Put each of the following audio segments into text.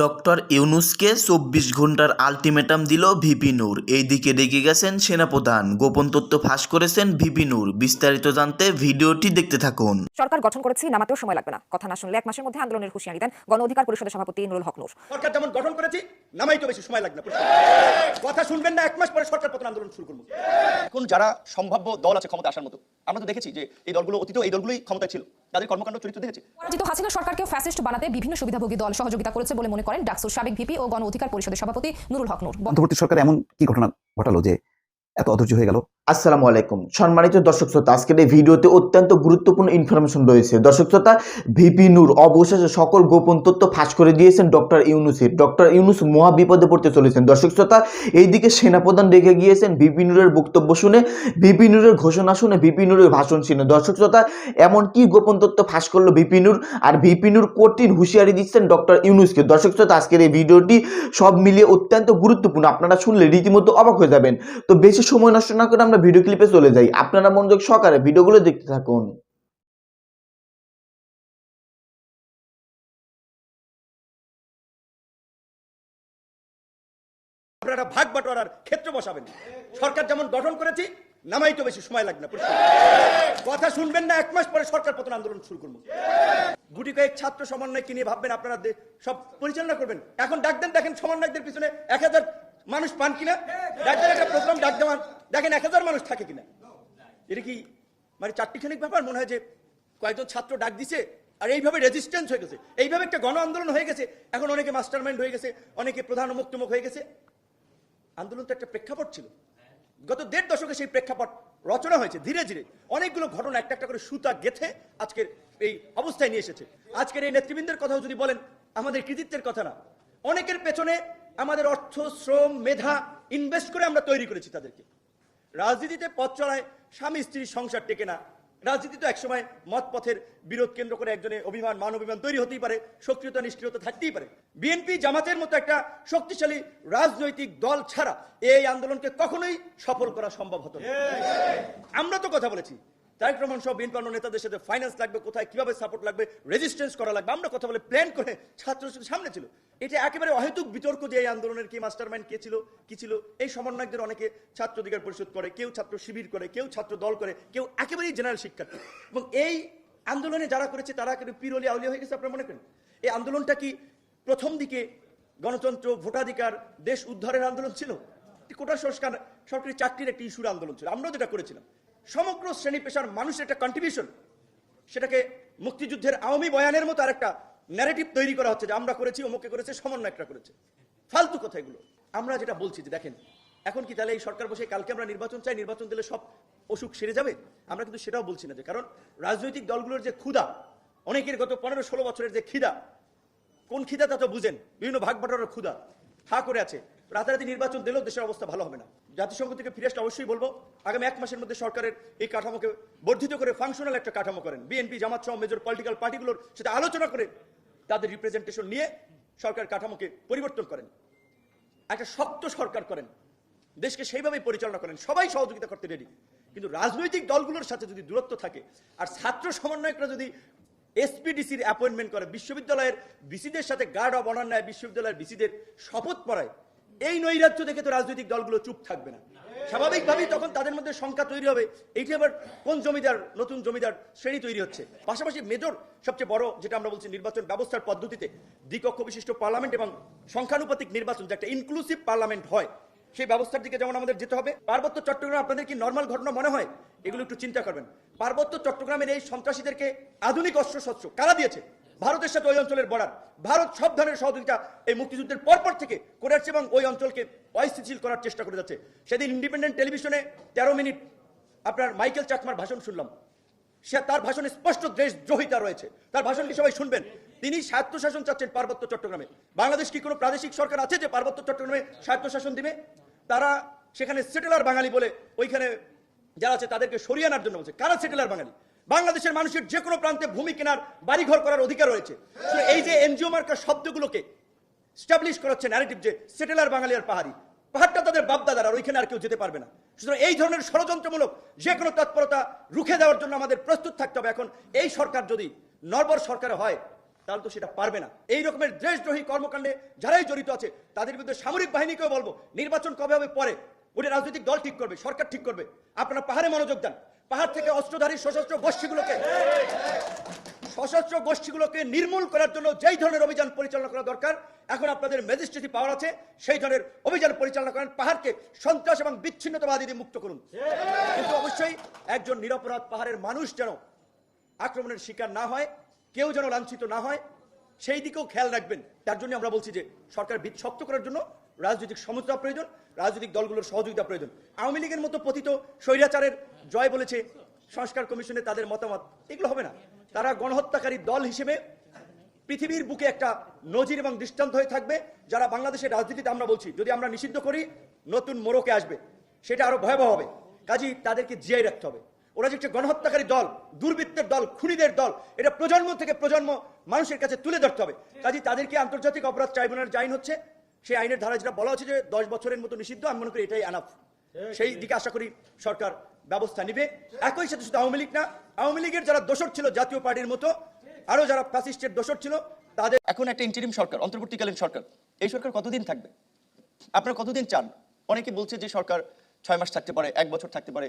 Doctor ইউনুসকে চব্বিশ ঘণ্টার আলটিমেটাম দিল ভিপি নূর। এইদিকে রেগে গেছেন সেনাপ্রধান। গোপন তথ্য ফাঁস করেছেন ভিপি নূর। বিস্তারিত জানতে ভিডিওটি দেখতে থাকুন। সরকার গঠন করেছি নামাতেও সময় লাগবে না। কথা না শুনলে এক মাসের মধ্যে আন্দোলনের হুঁশিয়ারি দেন গণ অধিকার পরিষদের সভাপতি নুরুল হক নূর। সরকার যেমন গঠন করেছি নামাই তো বেশি সময় লাগবে না। কথা শুনবেন না এক মাস পরে সরকার পতন আন্দোলন শুরু করব। এখন যারা সম্ভাব্য দল আছে ক্ষমতা আসার মতো আমরা তো দেখেছি যে এই দলগুলো অতীতেও এই দলগুলোই ক্ষমতায় ছিল। তাদের কর্মকাণ্ড চরিত্র দেখেছি। পরাজিত হাসিনা সরকারকে ফ্যাসিস্ট বানাতে বিভিন্ন সুবিধাভোগী দল সহযোগিতা করেছে বলে মনে করেন ডাকসুর সাবেক ভিপি ও গণ অধিকার পরিষদের সভাপতি নুরুল হক নূর। অন্তর্বর্তী সরকার এমন কি ঘটনা ঘটালো যে এত অধৈর্য হয়ে গেল? আসসালামু আলাইকুম। সম্মানিত দর্শক শ্রোতা, আজকের এই ভিডিওতে অত্যন্ত গুরুত্বপূর্ণ ইনফরমেশন রয়েছে। দর্শক শ্রোতা ভিপি নূর অবশেষে সকল গোপন তথ্য ফাঁস করে দিয়েছেন ডক্টর ইউনুসের। ডক্টর ইউনুস মহা বিপদে পড়তে চলেছেন। দর্শক শ্রোতা, এইদিকে সেনাপ্রধান রেখে গিয়েছেন ভিপি নূরের বক্তব্য শুনে। ভিপি নূরের ঘোষণা শুনে ভিপি নূরের ভাষণ শুনে। দর্শক শ্রোতা, এমন কি গোপন তথ্য ফাঁস করল ভিপি নূর আর ভিপি নূর কঠিন হুঁশিয়ারি দিচ্ছেন ডক্টর ইউনুসকে। দর্শক শ্রোতা, আজকের এই ভিডিওটি সব মিলিয়ে অত্যন্ত গুরুত্বপূর্ণ। আপনারা শুনলে রীতিমতো অবাক হয়ে যাবেন। তো বেশি সময় নষ্ট না করে আমরা ভিডিও ক্লিপে চলে যাই। আপনারা মনোযোগ সহকারে ভিডিওগুলো দেখতে থাকুন। আপনারা ভাগ বাটোয়ারার ক্ষেত্র বসাবেন। সরকার যেমন গঠন করেছি, নামাই তো বেশি সময় লাগবে না। কথা শুনবেন না, এক মাস পরে সরকার পতন আন্দোলন শুরু করব। গুটি কয়েক ছাত্র সমন্বয়কে নিয়ে ভাববেন, আপনারা সব পরিচালনা করবেন। এখন ডাক দেন, দেখেন সমন্বয়কদের পিছনে এক হাজার মানুষ পান কিনা? ডাক দেন একটা প্রোগ্রাম ডাক দেওয়ান। দেখেন এক হাজার মানুষ থাকে কিনা? এটা কি মানে চারটিখানিক ব্যাপার? মনে হয় যে কয়েকজন ছাত্র ডাক দিছে, আর এইভাবে রেজিস্ট্যান্স হয়ে গেছে। এইভাবে একটা গণ আন্দোলন হয়ে গেছে। এখন অনেকে মাস্টার মাইন্ড হয়ে গেছে, অনেকে প্রধান মুক্তমুখ হয়ে গেছে। আন্দোলন তো একটা প্রেক্ষাপট ছিল। গত দেড় দশকে সেই প্রেক্ষাপট রচনা হয়েছে ধীরে ধীরে। অনেকগুলো ঘটনা, একটা একটা করে সুতা গেথে আজকের এই অবস্থায় নিয়ে এসেছে। আজকের এই নেতৃবৃন্দের কথাও যদি বলেন, আমাদের কৃতিত্বের কথা না। অনেকের পেছনে আমাদের অর্থ শ্রম মেধা ইনভেস্ট করে আমরা তৈরি করেছি তাদেরকে। রাজনীতিতে পথ চলায় স্বামী স্ত্রীর সংসার টেকে না। রাজনীতি তো একসময় মত পথের বিরোধ কেন্দ্র করে একজনের অভিমান মান অভিমান তৈরি হতেই পারে সক্রিয়তা নিষ্ক্রিয়তা থাকতেই পারে। বিএনপি জামাতের মতো একটা শক্তিশালী রাজনৈতিক দল ছাড়া এই আন্দোলনকে কখনোই সফল করা সম্ভব হতো আমরা তো কথা বলেছি তারেক সব বিএনপি অন্য নেতাদের সাথে ফাইন্যান্স লাগবে, কোথায় কীভাবে সাপোর্ট লাগবে রেজিস্ট্যান্স করা লাগবে, আমরা কথা বলে প্ল্যান করে ছাত্র সামনে ছিল। এটা একেবারে অহেতুক বিতর্ক যে এই আন্দোলনের কি মাস্টার মাইন্ড কে ছিল, কি ছিল। এই সমন্বয়কদের অনেকে ছাত্র অধিকার পরিষদ করে, কেউ ছাত্র শিবির করে, কেউ ছাত্র দল করে, কেউ একেবারেই জেনারেল শিক্ষার্থী এবং এই আন্দোলনে যারা করেছে, তারা কিন্তু পিরলি আউলিয়া হয়ে গেছে, আপনারা মনে করেন? এই আন্দোলনটা কি প্রথম দিকে গণতন্ত্র, ভোটাধিকার, দেশ উদ্ধারের আন্দোলন ছিল? কোটা সংস্কার, সরকারি চাকরির একটি ইস্যুর আন্দোলন ছিল। আমরাও যেটা করেছিলাম। সমগ্র শ্রেণি পেশার মানুষের একটা কন্ট্রিবিউশন সেটাকে মুক্তিযুদ্ধের আওয়ামী বয়ানের মতো আরেকটা ন্যারেটিভ তৈরি করা হচ্ছে যে আমরা করেছি অমুকে করেছে, সমন্বয়করা করেছে। ফালতু কথা এগুলো। আমরা যেটা বলছি যে দেখেন, এখন কি তাহলে এই সরকার বসে কালকে আমরা নির্বাচন চাই, নির্বাচন দিলে সব অসুখ সেরে যাবে? আমরা কিন্তু সেটাও বলছি না যে, কারণ রাজনৈতিক দলগুলোর যে ক্ষুদা অনেকের গত পনেরো ষোলো বছরের যে খিদা কোন খিদা তা তো বুঝেন? বিভিন্ন ভাগ বাটোয়ারার ক্ষুদা হা করে আছে। রাতারাতি নির্বাচন দিলেও দেশের অবস্থা ভালো হবে না। জাতিসংঘ থেকে ফিরে আসলে অবশ্যই বলব, আগামী এক মাসের মধ্যে সরকারের এই কাঠামোকে বর্ধিত করে ফাংশনাল একটা কাঠামো করেন। বিএনপি, জামাত সহ মেজর পলিটিক্যাল পার্টিগুলোর সাথে আলোচনা করে তাদের রিপ্রেজেন্টেশন নিয়ে সরকার কাঠামোকে পরিবর্তন করেন। একটা শক্ত সরকার করেন। দেশকে সেইভাবেই পরিচালনা করেন। সবাই সহযোগিতা করতে রেডি কিন্তু রাজনৈতিক দলগুলোর সাথে যদি দূরত্ব থাকে, আর ছাত্র সমন্বয়করা যদি এসপিডিসির অ্যাপয়েন্টমেন্ট করে, বিশ্ববিদ্যালয়ের বিসিদের সাথে গার্ড অব অনার নেয়, বিশ্ববিদ্যালয়ের বিসিদের শপথ পড়ায় এই নৈরাজ্য দেখে তো রাজনৈতিক দলগুলো চুপ থাকবে না। স্বাভাবিকভাবেই তখন তাদের মধ্যে সংখ্যা তৈরি হবে। এইটি আবার কোন জমিদার, নতুন জমিদার শ্রেণি তৈরি হচ্ছে? পাশাপাশি মেজর সবচেয়ে বড় যেটা আমরা বলছি নির্বাচন ব্যবস্থার পদ্ধতিতে দ্বিকক্ষ বিশিষ্ট পার্লামেন্ট এবং সংখ্যানুপাতিক নির্বাচন, যে একটা ইনক্লুসিভ পার্লামেন্ট হয়, সেই ব্যবস্থার দিকে যেমন আমাদের যেতে হবে। পার্বত্য চট্টগ্রাম, আপনাদের কি নর্মাল ঘটনা মনে হয়? এগুলো একটু চিন্তা করবেন। পার্বত্য চট্টগ্রামের এই সন্ত্রাসীদেরকে আধুনিক অস্ত্রশস্ত্র কারা দিয়েছে? ভারতের সাথে ওই অঞ্চলের বর্ডার। ভারত সব ধরনের সহযোগিতা এই মুক্তিযুদ্ধের পরপর থেকে করে আসছে এবং ওই অঞ্চলকে অস্থিতিশীল করার চেষ্টা করে যাচ্ছে। সেদিন ইন্ডিপেন্ডেন্ট টেলিভিশনে তেরো মিনিট আপনার মাইকেল চাকমার ভাষণ শুনলাম। সে তার ভাষণে স্পষ্ট দেশদ্রোহিতা রয়েছে। তার ভাষণটি সবাই শুনবেন। তিনি স্বায়ত্তশাসন চাচ্ছেন পার্বত্য চট্টগ্রামে। বাংলাদেশ কি কোনো প্রাদেশিক সরকার আছে যে পার্বত্য চট্টগ্রামে স্বায়ত্তশাসন দিবে? তারা সেখানে সেটেলার বাঙালি বলে ওইখানে যারা আছে তাদেরকে সরিয়ে আনার জন্য বলছে। কারা সেটেলার বাঙালি? বাংলাদেশের মানুষের যে কোনো প্রান্তে ভূমি কেনার বাড়িঘর করার অধিকার রয়েছে। এই যে এনজিও মার্কার শব্দগুলোকে স্টাবলিশ করাচ্ছে ন্যারেটিভ যে সেটেলার বাঙালি আর পাহাড়ি, পাহাড়টা তাদের বাপদাদার ওইখানে আর কেউ যেতে পারবে না। সুতরাং এই ধরনের ষড়যন্ত্রমূলক যে কোনো তৎপরতা রুখে দেওয়ার জন্য আমাদের প্রস্তুত থাকতে হবে। এখন এই সরকার যদি নরবর সরকার হয়, তাহলে তো সেটা পারবে না। এই রকমের দেশদ্রোহী কর্মকাণ্ডে যারাই জড়িত আছে, তাদের বিরুদ্ধে সামরিক বাহিনীকেও বলব, নির্বাচন কবে হবে পরে। ওটা রাজনৈতিক দল ঠিক করবে, সরকার ঠিক করবে। আপনারা পাহাড়ে মনোযোগ দেন। পাহাড় থেকে অস্ত্রধারী সশস্ত্র গোষ্ঠীগুলোকে সশস্ত্র গোষ্ঠীগুলোকে নির্মূল করার জন্য যেই ধরনের অভিযান পরিচালনা করা দরকার, এখন আপনাদের ম্যাজিস্ট্রেসি পাওয়ার আছে, সেই ধরনের অভিযান পরিচালনা করেন, পাহাড়কে সন্ত্রাস এবং বিচ্ছিন্নতাবাদী দিয়ে মুক্ত করুন। কিন্তু অবশ্যই একজন নিরপরাধ পাহাড়ের মানুষ যেন আক্রমণের শিকার না হয়, কেউ যেন লাঞ্ছিত না হয়, সেই দিকেও খেয়াল রাখবেন। তার জন্য আমরা বলছি যে সরকার শক্ত করার জন্য রাজনৈতিক সমঝোতা প্রয়োজন, রাজনৈতিক দলগুলোর সহযোগিতা প্রয়োজন। আওয়ামী লীগের মতো পতিত স্বৈরাচারের জয় বলেছে সংস্কার কমিশনে তাদের মতামত, এগুলো হবে না। তারা গণহত্যাকারী দল হিসেবে পৃথিবীর বুকে একটা নজির এবং দৃষ্টান্ত হয়ে থাকবে, যারা বাংলাদেশের রাজনীতিতে আমরা বলছি। যদি আমরা নিষিদ্ধ করি, নতুন মোড়কে আসবে। সেটা আরও ভয়াবহ হবে। কাজী তাদেরকে জিয়াই রাখতে হবে। ওরা যে একটা গণহত্যাকারী দল, দুর্বৃত্তের দল, খুনিদের দল, এটা প্রজন্ম থেকে প্রজন্ম মানুষের কাছে তুলে ধরতে হবে। কাজী তাদেরকে আন্তর্জাতিক অপরাধ ট্রাইব্যুনাল যে আইন হচ্ছে। সেই আইনের ধারা যেটা বলা হচ্ছে যে দশ বছরের মতো নিষিদ্ধ আমি মনে করি এটাই আনাফ সেই দিকে আশা করি সরকার ব্যবস্থা নিবে। একই সাথে শুধু আওয়ামী লীগ না আওয়ামী লীগের যারা দোষর ছিল জাতীয় পার্টির মতো আরও যারা ফ্যাসিস্টের দোষর ছিল তাদের এখন একটা ইন্টারিম সরকার অন্তর্বর্তীকালীন সরকার। এই সরকার কতদিন থাকবে? আপনারা কতদিন চান? অনেকে বলছে যে সরকার ছয় মাস থাকতে পারে এক বছর থাকতে পারে।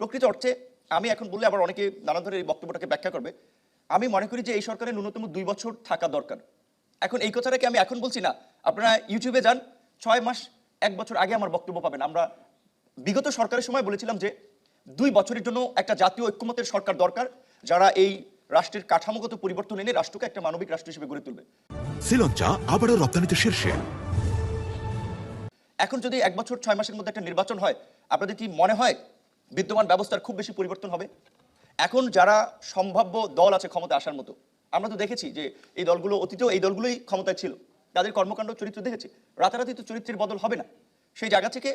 প্রকৃত অর্থে আমি এখন বললে আবার অনেকে নানা ধরনের এই বক্তব্যটাকে ব্যাখ্যা করবে। আমি মনে করি যে এই সরকারের ন্যূনতম দুই বছর থাকা দরকার। এখন এই কথাটাকে আমি এখন বলছি না আপনারা ইউটিউবে যান ছয় মাস এক বছর আগে আমার বক্তব্য পাবেন। আমরা বিগত সরকারের সময় বলেছিলাম যে দুই বছরের জন্য একটা জাতীয় ঐক্যমতের সরকার দরকার যারা এই রাষ্ট্রের কাঠামোগত পরিবর্তন এনে রাষ্ট্রকে একটা মানবিক রাষ্ট্র হিসেবে গড়ে তুলবে। শ্রীলঙ্কা আবারও রপ্তানিতে শীর্ষে। এখন যদি এক বছর ছয় মাসের মধ্যে একটা নির্বাচন হয় আপনাদের কি মনে হয় বিদ্যমান ব্যবস্থার খুব বেশি পরিবর্তন হবে? এখন যারা সম্ভাব্য দল আছে ক্ষমতা আসার মতো আমরা তো দেখেছি যে এই দলগুলো অতীতেও এই দলগুলোই ক্ষমতায় ছিল। তাদের কর্মকাণ্ড চরিত্র দেখেছি? রাতারাতি তো চরিত্রের বদল হবে না। সেই জায়গা থেকে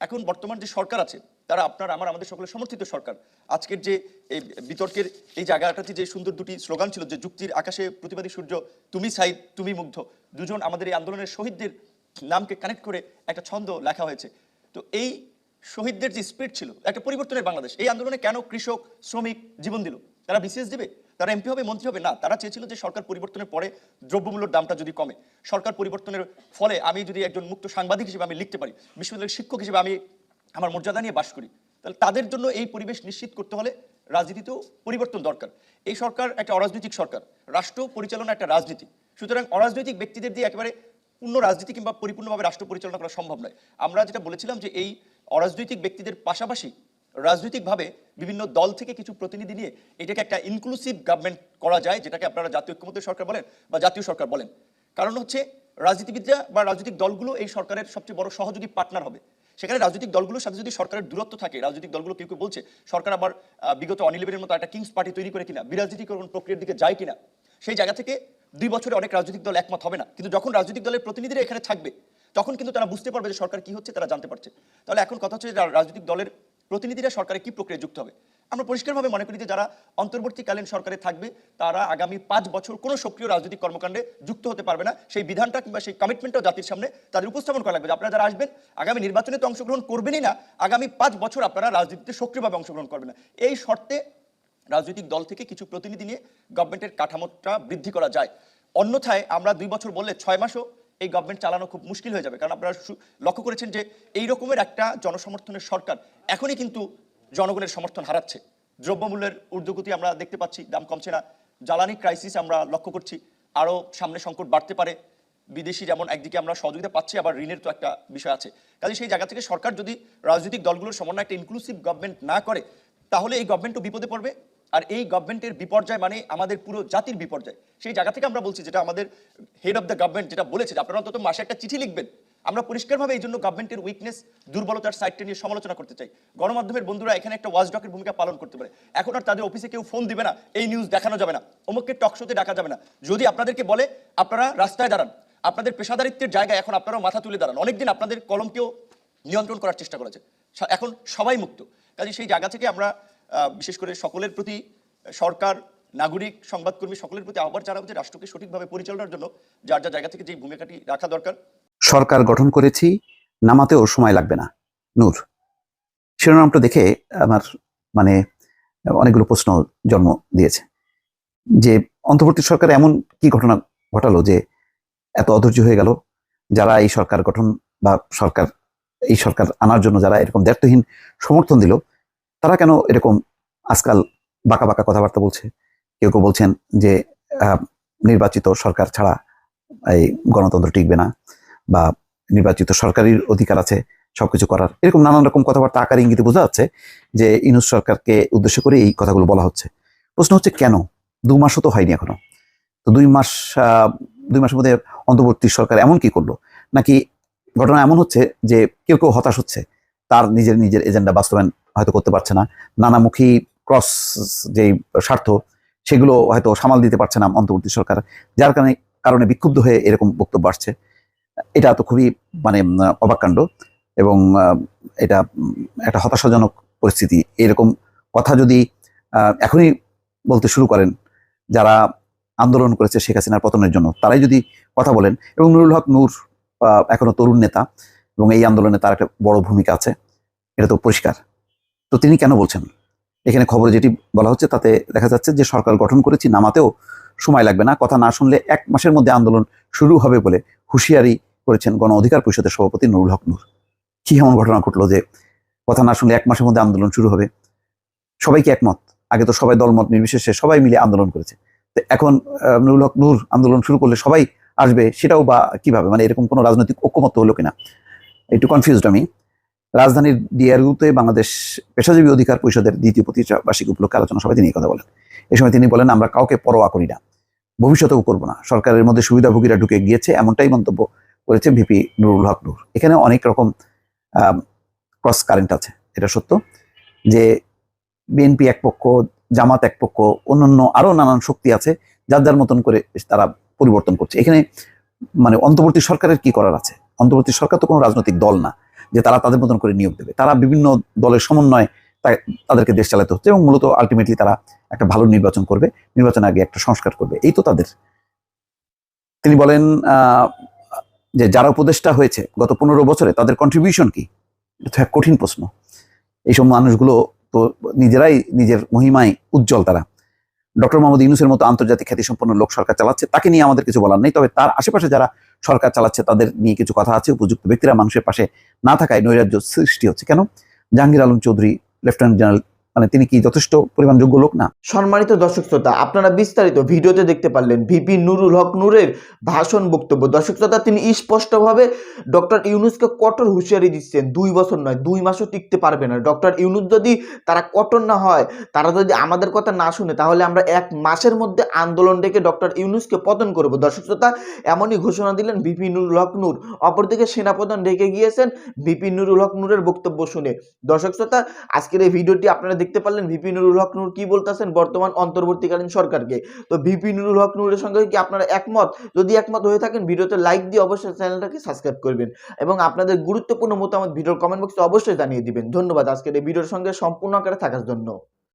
এখন বর্তমান যে সরকার আছে, তারা আপনার, আমার, আমাদের সকলের সমর্থিত সরকার। আজকের যে এই বিতর্কের এই জায়গাটাতে যে সুন্দর দুটি স্লোগান ছিল যে যুক্তির আকাশে প্রতিবাদী সূর্য, তুমি সাইদ, তুমি মুগ্ধ, দুজন আমাদের এই আন্দোলনের শহীদদের নামকে কানেক্ট করে একটা ছন্দ লেখা হয়েছে। তো এই শহীদদের যে স্পিরিট ছিল, একটা পরিবর্তনের বাংলাদেশ। এই আন্দোলনে কেন কৃষক, শ্রমিক জীবন দিল? তারা বিসিএস দিবে? তারা এমপি হবে, মন্ত্রী হবে না। তারা চেয়েছিল যে সরকার পরিবর্তনের পরে দ্রব্যমূল্যের দামটা যদি কমে। সরকার পরিবর্তনের ফলে আমি যদি একজন মুক্ত সাংবাদিক হিসেবে আমি লিখতে পারি, বিশ্ববিদ্যালয়ের শিক্ষক হিসেবে আমি আমার মর্যাদা নিয়ে বাস করি, তাহলে তাদের জন্য এই পরিবেশ নিশ্চিত করতে হলে রাজনীতিতেও পরিবর্তন দরকার। এই সরকার একটা অরাজনৈতিক সরকার, রাষ্ট্র পরিচালনা একটা রাজনীতি। সুতরাং অরাজনৈতিক ব্যক্তিদের দিয়ে একেবারে পূর্ণ রাজনীতি কিংবা পরিপূর্ণভাবে রাষ্ট্র পরিচালনা করা সম্ভব নয়। আমরা যেটা বলেছিলাম যে এই অরাজনৈতিক ব্যক্তিদের পাশাপাশি রাজনৈতিকভাবে বিভিন্ন দল থেকে কিছু প্রতিনিধি নিয়ে এটাকে একটা ইনক্লুসিভ গভর্নমেন্ট করা যায়, যেটাকে আপনারা জাতীয় ঐক্যমতের সরকার বলেন বা জাতীয় সরকার বলেন। কারণ হচ্ছে রাজনীতিবিদরা বা রাজনৈতিক দলগুলো এই সরকারের সবচেয়ে বড় সহযোগী পার্টনার হবে। সেখানে রাজনৈতিক দলগুলোর সাথে যদি সরকারের দূরত্ব থাকে, রাজনৈতিক দলগুলো কেউ কেউ বলছে, সরকার আবার বিগত অনিলেবের মতো একটা কিংস পার্টি তৈরি করে কিনা, বিরাজনীতিকরণ প্রক্রিয়ার দিকে যায় কিনা, সেই জায়গা থেকে দুই বছরে অনেক রাজনৈতিক দল একমত হবে না। কিন্তু যখন রাজনৈতিক দলের প্রতিনিধিরা এখানে থাকবে, তখন কিন্তু তারা বুঝতে পারবে যে সরকার কি হচ্ছে, তারা জানতে পারছে। তাহলে এখন কথা হচ্ছে রাজনৈতিক দলের প্রতিনিধিরা সরকারে কি প্রক্রিয়া যুক্ত হবে? আমরা পরিষ্কারভাবে মনে করি যে যারা অন্তর্বর্তীকালীন সরকারে থাকবে, তারা আগামী পাঁচ বছর কোনো সক্রিয় রাজনৈতিক কর্মকাণ্ডে যুক্ত হতে পারবে না। সেই বিধানটা কিংবা সেই কমিটমেন্টটাও জাতির সামনে তাদের উপস্থাপন করা লাগবে যে আপনারা যারা আসবেন, আগামী নির্বাচনে তো অংশগ্রহণ করবেনই না, আগামী পাঁচ বছর আপনারা রাজনীতিতে সক্রিয়ভাবে অংশগ্রহণ করবেন না। এই শর্তে রাজনৈতিক দল থেকে কিছু প্রতিনিধি নিয়ে গভর্নমেন্টের কাঠামোটা বৃদ্ধি করা যায়। অন্যথায় আমরা দুই বছর বললে ছয় মাসও এই গভর্নমেন্ট চালানো খুব মুশকিল হয়ে যাবে। কারণ আপনারা লক্ষ্য করেছেন যে এই রকমের একটা জনসমর্থনের সরকার এখনই কিন্তু জনগণের সমর্থন হারাচ্ছে। দ্রব্যমূল্যের ঊর্ধ্বগতি আমরা দেখতে পাচ্ছি, দাম কমছে না। জ্বালানি ক্রাইসিস আমরা লক্ষ্য করছি, আরও সামনে সংকট বাড়তে পারে। বিদেশি যেমন একদিকে আমরা সহযোগিতা পাচ্ছি, আবার ঋণের তো একটা বিষয় আছে। কাজে সেই জায়গা থেকে সরকার যদি রাজনৈতিক দলগুলোর সমন্বয় একটা ইনক্লুসিভ গভর্নমেন্ট না করে, তাহলে এই গভর্নমেন্টও বিপদে পড়বে। আর এই গভর্নমেন্টের বিপর্যয় মানে আমাদের পুরো জাতির বিপর্যয়। সেই জায়গা থেকে আমরা বলছি যেটা আমাদের হেড অফ দ্য গভর্নমেন্ট যেটা বলেছে আপনারা অন্তত মাসে একটা চিঠি লিখবেন। আমরা পরিষ্কারভাবে এই জন্য গভর্নমেন্টের উইকনেস দুর্বলতার সাইডটা নিয়ে সমালোচনা করতে চাই। গণমাধ্যমের বন্ধুরা এখানে একটা ওয়াচডকের ভূমিকা পালন করতে পারে। এখন আর তাদের অফিসে কেউ ফোন দিবে না, এই নিউজ দেখানো যাবে না। অমুককে টক শোতে ডাকা যাবে না। যদি আপনাদেরকে বলে, আপনারা রাস্তায় দাঁড়ান, আপনাদের পেশাদারিত্বের জায়গায় এখন আপনারাও মাথা তুলে দাঁড়ান। অনেকদিন আপনাদের কলমকেও নিয়ন্ত্রণ করার চেষ্টা করেছে। এখন সবাই মুক্ত। কাজে সেই জায়গা থেকে আমরা বিশেষ করে সকলের প্রতি সরকার, নাগরিক, সংবাদকর্মী সকলের প্রতি আহ্বান জানাব যে রাষ্ট্রকে সঠিকভাবে পরিচালনার জন্য যার যার জায়গা থেকে যে ভূমিকাটি রাখা দরকার। সরকার গঠন করেছি, নামাতেও সময় লাগবে না। নূর, শিরোনামটা দেখে আমার মানে অনেকগুলো প্রশ্ন জন্ম দিয়েছে। যে অন্তর্বর্তী সরকার এমন কি ঘটনা ঘটালো যে এত অধৈর্য হয়ে গেল? যারা এই সরকার গঠন বা সরকার, এই সরকার আনার জন্য যারা এরকম দায়িত্বহীন সমর্থন দিল তারা কেন এরকম আজকাল বাঁকা বাঁকা কথাবার্তা বলছে? কেউ কেউ বলছেন যে নির্বাচিত সরকার ছাড়া এই গণতন্ত্র টিকবে না বা নির্বাচিত সরকারের অধিকার আছে, সবকিছু করার। এরকম নানান রকম কথাবার্তা আকার ইঙ্গিতে বোঝা যাচ্ছে যে, ইনুস সরকারকে উদ্দেশ্য করে এই কথাগুলো বলা হচ্ছে। প্রশ্ন হচ্ছে কেন? দু মাসও তো হয়নি এখনও। তো দুই মাস দুই মাসের মধ্যে অন্তর্বর্তী সরকার এমন কি করল? নাকি ঘটনা এমন হচ্ছে যে, কেউ কেউ হতাশ হচ্ছে, তার নিজের নিজের এজেন্ডা বাস্তবায়ন হয়তো করতে পারছে না। নানামুখী ক্রস যে স্বার্থ সেগুলো হয়তো সামাল দিতে পারছে না অন্তর্বর্তী সরকার যার কারণে কারণে বিক্ষুব্ধ হয়ে এরকম বক্তব্য আসছে। এটা তো খুবই মানে উম, অবাক কাণ্ড এবং এটা একটা হতাশাজনক পরিস্থিতি। এরকম কথা যদি এখনই বলতে শুরু করেন যারা আন্দোলন করেছে শেখ হাসিনার পতনের জন্য তারাই যদি কথা বলেন এবং নুরুল হক নূর এখনও তরুণ নেতা এবং এই আন্দোলনে তার একটা বড় ভূমিকা আছে এটা তো পরিষ্কার। তো তিনি কেন বলছেন? এখানে খবরে যেটি বলা হচ্ছে, তাতে দেখা যাচ্ছে যে সরকার গঠন করেছি নামাতেও সময় লাগবে না। কথা না শুনলে এক মাসের মধ্যে আন্দোলন শুরু হবে বলে হুঁশিয়ারি করেছেন গণ অধিকার পরিষদের সভাপতি নুরুল হক নূর। কি এমন ঘটনা ঘটলো যে কথা না শুনলে এক মাসের মধ্যে আন্দোলন শুরু হবে? সবাইকে একমত? আগে তো সবাই দলমত নির্বিশেষে সবাই মিলে আন্দোলন করেছে। তো এখন নুরুল হক নূর আন্দোলন শুরু করলে সবাই আসবে, সেটাও বা কীভাবে? মানে এরকম কোনো রাজনৈতিক ঐক্যমত্য হলো কিনা? একটু কনফিউজড আমি। রাজধানীর ডিআরইউতে বাংলাদেশ পেশাজীবী অধিকার পরিষদের দ্বিতীয় প্রতিষ্ঠাবার্ষিক উপলক্ষে আলোচনা সভায় তিনি এই কথা বলেন। এই সময় তিনি বলেন, আমরা কাউকে পরোয়া করি না। ভবিষ্যতেও করব না। সরকারের মধ্যে সুবিধাভোগীরা ঢুকে গিয়েছে। এমনটাই মন্তব্য করেছে ভিপি নুরুল হক নুর। এখানে অনেক রকম ক্রস কারেন্ট আছে। এটা সত্য যে বিএনপি এক পক্ষ, জামাত এক পক্ষ, অন্যান্য আরও নানান শক্তি আছে, যার যার মতন করে তারা পরিবর্তন করছে। এখানে মানে অন্তর্বর্তী সরকারের কি করার আছে? অন্তর্বর্তী সরকার তো কোনো রাজনৈতিক দল না। যে তারা তাদের মতন করে নিয়োগ দেবে। তারা বিভিন্ন দলের সমন্বয়ে তাদেরকে দেশ চালাতে হচ্ছে এবং মূলত আলটিমেটলি তারা একটা ভালো নির্বাচন করবে, নির্বাচন আগে একটা সংস্কার করবে। এই তো তাদের। তিনি বলেন যে যারা উপদেষ্টা হয়েছে গত পনেরো বছরে তাদের কন্ট্রিবিউশন কি? এটা কঠিন প্রশ্ন। এইসব মানুষগুলো তো নিজেরাই নিজের মহিমায় উজ্জ্বল তারা। ডক্টর মোহাম্মদ ইউনুসের মতো আন্তর্জাতিক খ্যাতিসম্পন্ন লোক সরকার চালাচ্ছে, তাকে নিয়ে আমাদের কিছু বলার নেই, তবে তার আশেপাশে যারা সরকার চালাচ্ছে, তাদের নিয়ে কিছু কথা আছে। উপযুক্ত ব্যক্তিরা মানুষের পাশে না থাকায় নৈরাজ্য সৃষ্টি হচ্ছে। কেন? জাহাঙ্গীর আলম চৌধুরী, লেফটেন্যান্ট জেনারেল মানে তিনি কি যথেষ্ট পরিমাণ যোগ্য লোক? না। সম্মানিত দর্শক শ্রোতা, আপনারা বিস্তারিত ভিডিওতে দেখতে পারলেন ভিপি নুরুল হক নূরের ভাষণ বক্তব্য। দর্শক শ্রোতা, তিনি স্পষ্টভাবে ডক্টর ইউনুসকে কঠোর হুঁশিয়ারি দিচ্ছেন। দুই বছর নয়, দুই মাসও টিকতে পারবে না। ডক্টর ইউনুস যদি তারা কঠোর না হয়, তারা যদি আমাদের কথা না শুনে, তাহলে আমরা এক মাসের মধ্যে আন্দোলন ডেকে ডক্টর ইউনুসকে পতন করব। দর্শক শ্রোতা, এমনই ঘোষণা দিলেন ভিপি নুরুল হক নূর। অপরদিকে সেনাপ্রধান ডেকে গিয়েছেন ভিপি নুরুল হক নূরের বক্তব্য শুনে। দর্শক শ্রোতা, আজকের এই ভিডিওটি আপনারা দেখতে পারলেন ভিপি নুরুল হক নূর কি বলতেছেন বর্তমান অন্তর্বর্তীকালীন সরকারকে। তো ভিপি নুরুল হক নূরের সঙ্গে কি আপনারা একমত? যদি একমত হয়ে থাকেন, ভিডিওতে লাইক দিয়ে অবশ্যই চ্যানেলটাকে সাবস্ক্রাইব করবেন এবং আপনাদের গুরুত্বপূর্ণ মতামত ভিডিওর কমেন্ট বক্সে অবশ্যই জানিয়ে দিবেন। ধন্যবাদ আজকের এই ভিডিওর সঙ্গে সম্পূর্ণ আকারে থাকার জন্য।